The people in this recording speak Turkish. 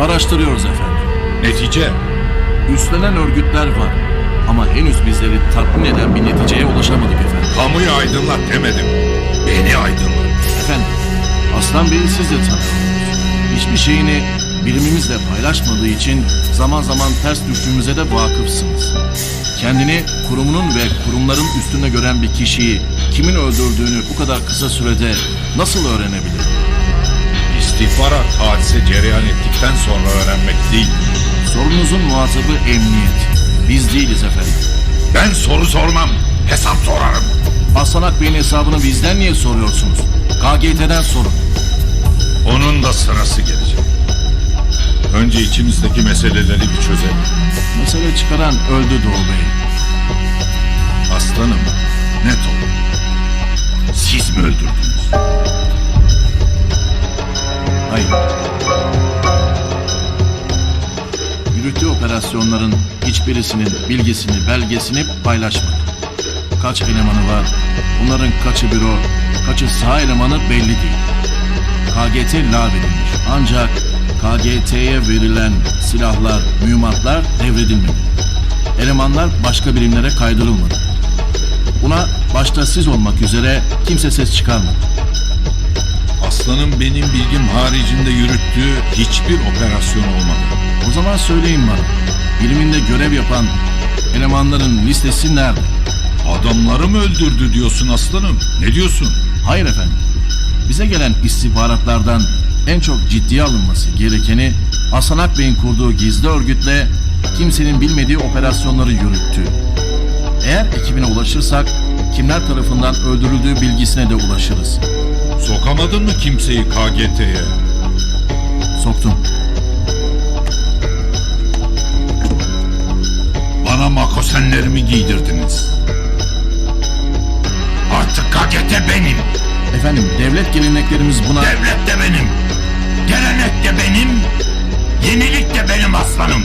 araştırıyoruz efendim. Netice? Üstlenen örgütler var. Ama henüz bizleri tatmin eden bir neticeye ulaşamadık efendim. Kamuyu aydınlat demedim. Beni aydınlat. Efendim, Aslan Bey'i siz de tanıyorsunuz. Hiçbir şeyini birimimizle paylaşmadığı için zaman zaman ters düştüğümüze de vakıfsınız. Kendini kurumunun ve kurumların üstünde gören bir kişiyi kimin öldürdüğünü bu kadar kısa sürede nasıl öğrenebilir? İstihbarat hadise cereyan ettikten sonra öğrenmek değil. Sorunuzun muhatabı emniyet. Biz değiliz efendim. Ben soru sormam. Hesap sorarım. Aslanak Bey'in hesabını bizden niye soruyorsunuz? KGT'den sorun. Onun da sırası gelecek. Önce içimizdeki meseleleri bir çözelim. Mesele çıkaran öldü Doğu Bey. Yürüttüğü operasyonların hiçbirisinin bilgisini, belgesini paylaşmadı. Kaç elemanı var, bunların kaçı büro, kaçı sağ elemanı belli değil. KGT lağvedilmiş. Ancak KGT'ye verilen silahlar, mühimmatlar devredilmedi. Elemanlar başka birimlere kaydırılmadı. Buna başta siz olmak üzere kimse ses çıkarmadı. Aslanım benim bilgim haricinde yürüttüğü hiçbir operasyon olmadı. Zaman söyleyin bana. Biriminde görev yapan elemanların listesi nerede? Adamları mı öldürdü diyorsun aslanım? Ne diyorsun? Hayır efendim. Bize gelen istihbaratlardan en çok ciddiye alınması gerekeni Hasan Akbey'in kurduğu gizli örgütle kimsenin bilmediği operasyonları yürüttü. Eğer ekibine ulaşırsak kimler tarafından öldürüldüğü bilgisine de ulaşırız. Sokamadın mı kimseyi KGT'ye? Soktum. KGT benim. Efendim devlet geleneklerimiz buna... Devlet de benim. Gelenek de benim. Yenilik de benim aslanım.